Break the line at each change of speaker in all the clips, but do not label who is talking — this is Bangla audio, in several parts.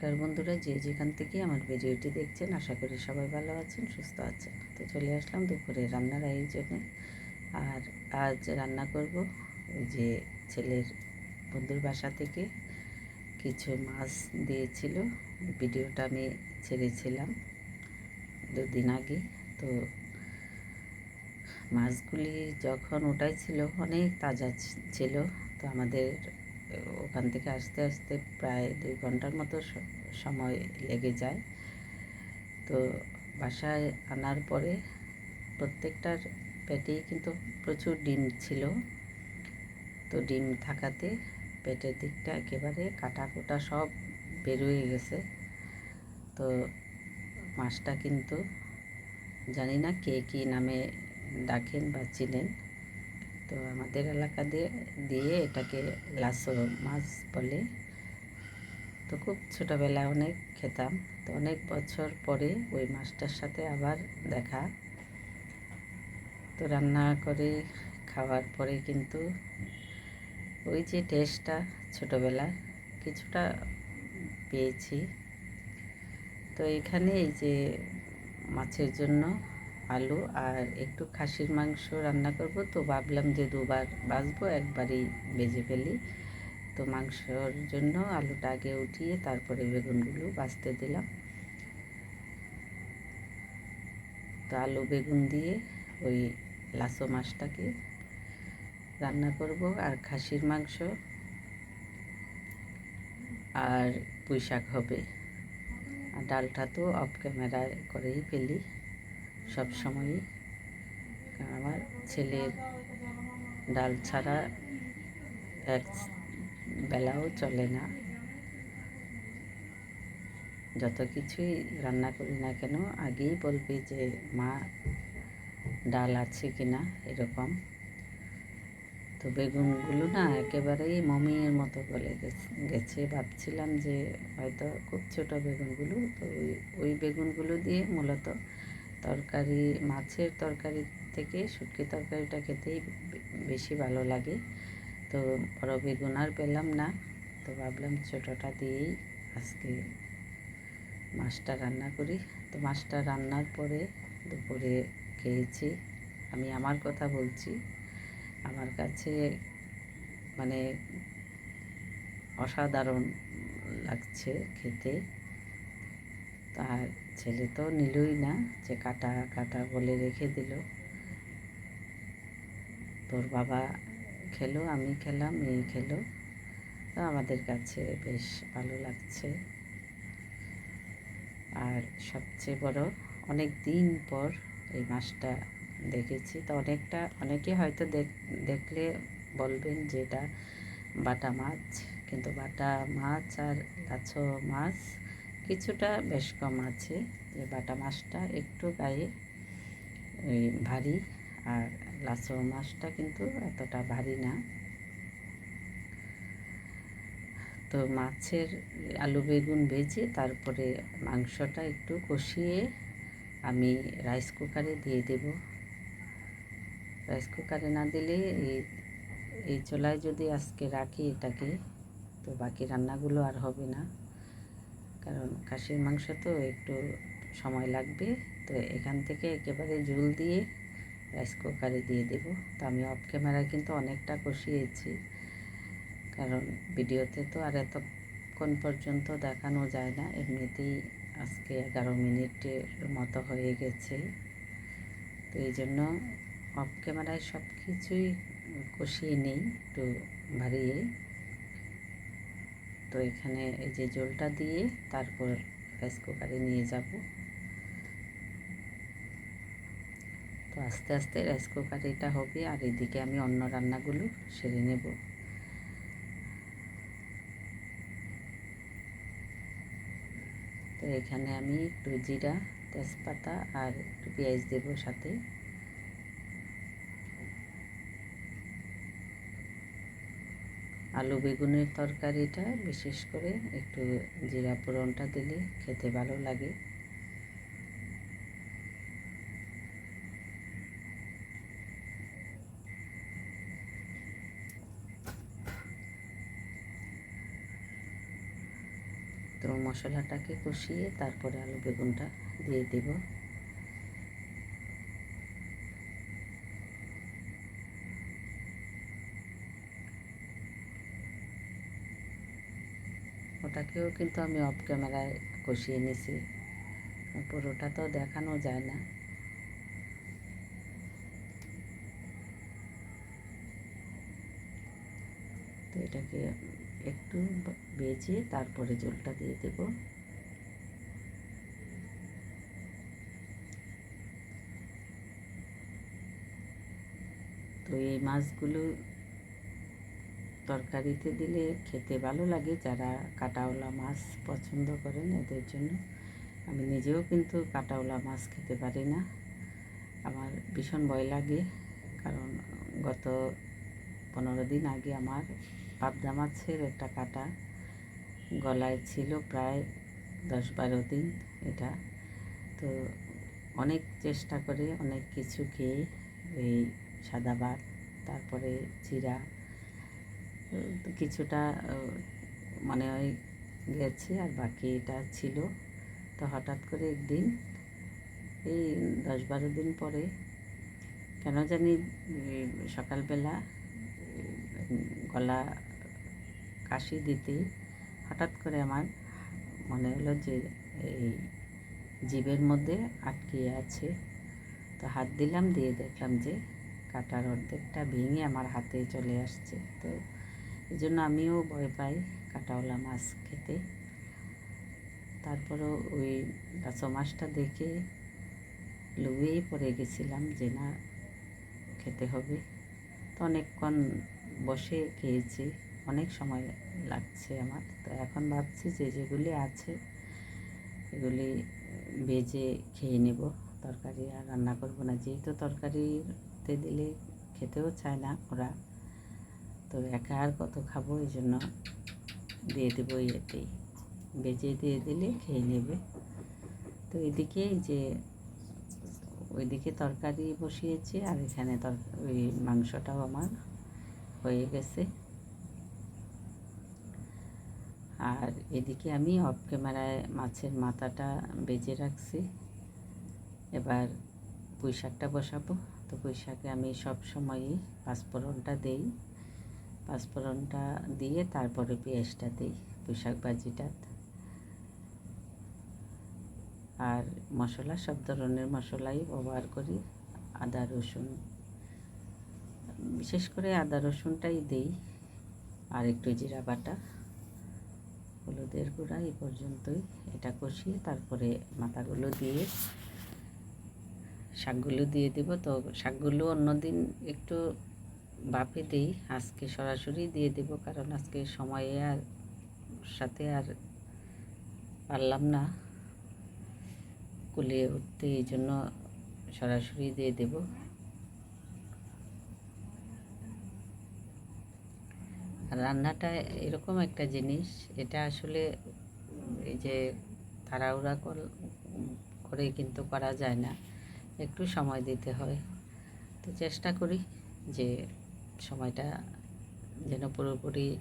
নমস্কার বন্ধুরা, যে যেখান থেকে আমার ভিডিওটি দেখছেন, আশা করি সবাই ভালো আছেন, সুস্থ আছেন। তো চলে আসলাম দুপুরে রান্নার আয়োজনে আর আজ রান্না করব ওই যে ছেলের বন্ধুর বাসা থেকে কিছু মাছ দিয়েছিল। ভিডিওটা আমি ছেড়েছিলাম দুদিন আগে। তো মাছগুলি যখন উঠাইছিল অনেক তাজা ছিল। তো আমাদের ওখান থেকে আসতে আসতে প্রায় দুই ঘণ্টার মতো সময় লেগে যায়। তো বাসায় আনার পরে প্রত্যেকটার পেটেই কিন্তু প্রচুর ডিম ছিল। তো ডিম থাকাতে পেটের দিকটা একেবারে কাটা কোটা সব বেরোয় গেছে। তো মাছটা কিন্তু জানি না কে কী নামে ডাকেন বা চিনেন। তো আমাদের এলাকা দিয়ে দিয়ে এটাকে লাসো মাছ বলে। তো খুব ছোটোবেলায় অনেক খেতাম। তো অনেক বছর পরে ওই মাছটার সাথে আবার দেখা। তো রান্না করে খাওয়ার পরে কিন্তু ওই যে টেস্টটা ছোটোবেলায় কিছুটা পেয়েছি। তো এখানে এই যে মাছের জন্য আলু আর একটু খাসির মাংস রান্না করব। তো ভাবলাম যে দুবার বাছবো একবারই বেজে ফেলি। তো মাংসর জন্য আলুটা আগে উঠিয়ে তারপরে বেগুনগুলো বাছতে দিলাম। তো আলু, বেগুন দিয়ে ওই লাসো মাছটাকে রান্না করব আর খাসির মাংস আর পুঁই শাক হবে। আর ডালটা তো অফ ক্যামেরায় করেই ফেলি। সব সময়ই। কারণ আমার ছেলের ডাল ছাড়া এক বেলাও চলে না। যত কিছুই রান্না করি না কেন, আগেই বলবে যে, মা, ডাল আছে কি না এরকম। তো বেগুনগুলো না একেবারেই মমির মতো গলে গেছে। ভাবছিলাম যে, হয়তো খুব ছোট বেগুনগুলো, তো ওই ওই বেগুনগুলো দিয়ে মূলত তরকারি, মাছের তরকারি থেকে শুটকি তরকারিটা খেতেই বেশি ভালো লাগে। তো বড় বেগুন আর পেলাম না, তো ভাবলাম ছোটোটা দিয়েই আজকে মাছটা রান্না করি। তো মাছটা রান্নার পরে দুপুরে খেয়েছি। আমি আমার কথা বলছি। আমার কাছে মানে অসাধারণ লাগছে খেতে। তার ছেলে তো নিলই না, যে কাটা কাটা বলে রেখে দিল। তোর বাবা খেলো, আমি খেলাম মেয়ে খেলো। তো আমাদের কাছে বেশ ভালো লাগছে। আর সবচেয়ে বড়, অনেক দিন পর এই মাছটা দেখেছি। তো অনেকটা, অনেকে হয়তো দেখ- দেখলে বলবেন যে এটা বাটা মাছ, কিন্তু বাটা মাছ আর লাছো মাছ কিছুটা বেশ কম আছে। যে বাটা মাছটা একটু গায়ে ভারী, আর লাছো মাছটা কিন্তু এতটা ভারী না। তো মাছের আলু বেগুন ভেজে তারপরে মাংসটা একটু কষিয়ে আমি রাইস কুকারে দিয়ে দেব। রাইস কুকারে না দিলে এই এই চোলায় যদি আজকে রাখি এটাকে, তো বাকি রান্নাগুলো আর হবে না। কারণ খাসির মাংস তো একটু সময় লাগবে, তো এখান থেকে একেবারে ঝুল দিয়ে রাইস কুকারে দিয়ে দেব। তো আমি অফ ক্যামেরায় কিন্তু অনেকটা কষিয়েছি, কারণ ভিডিওতে তো আর এতক্ষণ পর্যন্ত দেখানো যায় না, এমনিতেই আজকে এগারো মিনিটের মতো হয়ে গেছে। তো এই জন্য অফ ক্যামেরায় সব কিছুই কষিয়ে নেই, একটু বাড়িয়ে। তো এখানে এই যে জলটা দিয়ে তারপর রাইস কুকারে নিয়ে যাব। তো আস্তে আস্তে রাইস কুকারে এটা হবে আর এদিকে আমি অন্য রান্নাগুলো সেরে নেব। তো এখানে আমি একটু জিরা, তেজপাতা আর একটু পেঁয়াজ দেব সাথে। আলু বেগুনের তরকারিটা, বিশেষ করে একটু জিরা ফোড়নটা দিলে খেতে ভালো লাগে। তো মশলাটাকে কষিয়ে তারপরে আলু বেগুনটা দিয়ে দিব। ওটাকেও কিন্তু আমি অফ ক্যামেরায় কষিয়ে নিছি। পুরোটা তো দেখানো যায় না। তো এটাকে একটু বেজে তারপরে জলটা দিয়ে দেব। তো এই মাছগুলো তরকারিতে দিলে খেতে ভালো লাগে। যারা কাটাওলা মাছ পছন্দ করেন, এদের জন্য। আমি নিজেও কিন্তু কাটাওলা মাছ খেতে পারি না। আমার ভীষণ ভয় লাগে। কারণ গত পনেরো দিন আগে আমার পাবদা মাছের একটা কাটা গলায় ছিল প্রায় দশ বারো দিন এটা। তো অনেক চেষ্টা করে, অনেক কিছু খেয়ে, এই সাদা ভাত, তারপরে জিরা কিছুটা মানে ওই গেছে আর বাকিটা ছিল। তো হঠাৎ করে একদিন, এই দশ বারো দিন পরে, কেন জানি সকালবেলা, গলা কাশি দিতে হঠাৎ করে আমার মনে হলো যে, এই জীবের মধ্যে আটকে আছে। তো হাত দিলাম, দিয়ে দেখলাম যে, কাটার অর্ধেকটা ভেঙে আমার হাতে চলে আসছে। তো এই জন্য আমিও ভয় পাই কাটাওয়ালা মাছ খেতে। তারপরও ওই কাঁচো মাছটা দেখে লুবেই পড়ে গেছিলাম যে না, খেতে হবে। তো অনেকক্ষণ বসে খেয়েছি, অনেক সময় লাগছে আমার। তো এখন ভাবছি যে যেগুলি আছে, এগুলি বেজে খেয়ে নেব। তরকারি আর রান্না করব না। যেহেতু তরকারিতে দিলে খেতেও চায় না ওরা। তো একা আর কত খাব? ওই জন্য দিয়ে দেবো ইয়েতেই। বেজে দিয়ে দিলে খেয়ে নেবে। তো এদিকে যে ওইদিকে তরকারি বসিয়েছি আর এখানে ওই মাংসটাও আমার হয়ে গেছে। আর এদিকে আমি অফ ক্যামেরায় মাছের মাথাটা বেজে রাখছি। এবার পুঁই শাকটা বসাবো। তো পুঁই শাকে আমি সব সময়ই পাঁচফোড়নটা দেই। পাঁচফোড়নটা দিয়ে তারপরে পেঁয়াজটা দিই পুঁই শাক ভাজিটা আর মশলা, সব ধরনের মশলাই ব্যবহার করি, আদা, রসুন। বিশেষ করে আদা, রসুনটাই দিই, আর একটু জিরা বাটা, হলুদের গুঁড়া এই পর্যন্তই। এটা কষিয়ে তারপরে মাথাগুলো দিয়ে, শাকগুলো দিয়ে দেব। তো শাকগুলো অন্যদিন একটু বাপে দিই আজকে সরাসরি দিয়ে দেব, কারণ আজকে সময়ে আর সাথে আর পারলাম না। কুলিয়ে উঠতে এই জন্য সরাসরি দিয়ে দেব। রান্নাটা এরকম একটা জিনিস, এটা আসলে এই যে তাড়াহুড়া করে কিন্তু করা যায় না। একটু সময় দিতে হয়। তো চেষ্টা করি যে সময়টা যেন পুরোপুরি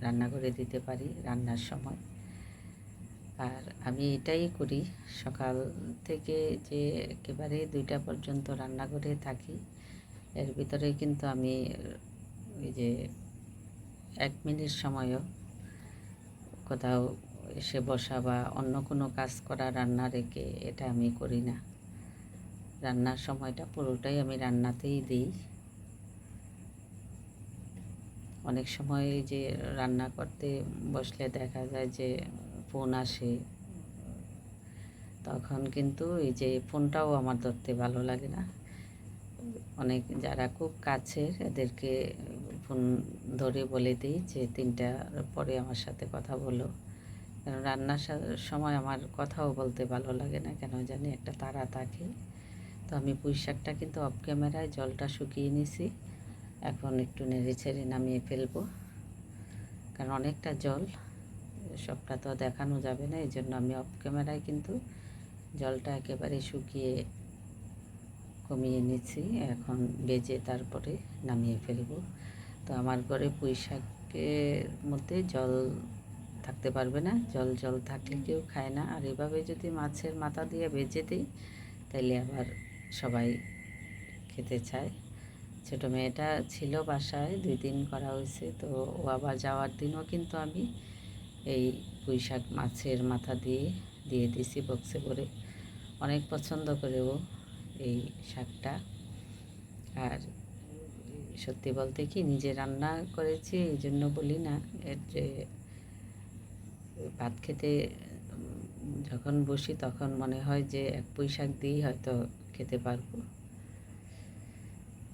রান্না করে দিতে পারি রান্নার সময়। আর আমি এটাই করি, সকাল থেকে যে একেবারে দুইটা পর্যন্ত রান্না করে থাকি, এর ভিতরে কিন্তু আমি ওই যে এক মিনিট সময়ও কোথাও এসে বসা বা অন্য কোনো কাজ করা, রান্না রেখে এটা আমি করি না। রান্নার সময়টা পুরোটাই আমি রান্নাতেই দিই। অনেক সময় যে রান্না করতে বসলে দেখা যায় যে ফোন আসে। তখন কিন্তু এই যে ফোনটাও আমার ধরতে ভালো লাগে না। অনেক যারা খুব কাছের এদেরকে ফোন ধরে বলে দিই যে তিনটার পরে আমার সাথে কথা বলো। কারণ রান্নার সময় আমার কথাও বলতে ভালো লাগে না, কেন জানি একটা তারা থাকে। তো আমি পুঁই শাকটা কিন্তু অফ ক্যামেরায় জলটা শুকিয়ে নিছি। এখন একটু নেড়ে ছেড়ে নামিয়ে ফেলব। কারণ অনেকটা জল সবটা তো দেখানো যাবে না এই জন্য আমি অফ ক্যামেরায় কিন্তু জলটা একেবারে শুকিয়ে কমিয়ে নিচ্ছি। এখন বেজে তারপরে নামিয়ে ফেলব। তো আমার ঘরে পুঁই শাকের মধ্যে জল থাকতে পারবে না জল জল থাকলে কেউ খায় না। আর এভাবে যদি মাছের মাথা দিয়ে বেজে দিই তাহলে আবার সবাই খেতে চায়। ছোটো মেয়েটা ছিল বাসায়, দুই দিন করা হয়েছে। তো ও আবার যাওয়ার দিনও কিন্তু আমি এই পুঁই শাক মাছের মাথা দিয়ে দিয়ে দিছি বক্সে করে। অনেক পছন্দ করে ও এই শাকটা। আর সত্যি বলতে কি, নিজে রান্না করেছি, এই জন্য বলি না। এর যে ভাত খেতে যখন বসি তখন মনে হয় যে এক পুঁই শাক দিয়েই হয়তো খেতে পারব।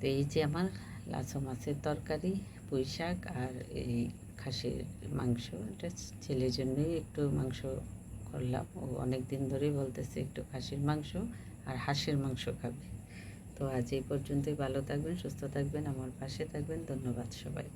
তো এই যে আমার লাচো মাছের তরকারি পুঁই শাক আর এই খাসির মাংস, এটা ছেলের জন্যই একটু মাংস করলাম। ও অনেক দিন ধরেই বলতেছে একটু খাসির মাংস আর হাঁসের মাংস খাবে। তো আজ এই পর্যন্তই ভালো থাকবেন, সুস্থ থাকবেন, আমার পাশে থাকবেন। ধন্যবাদ সবাইকে।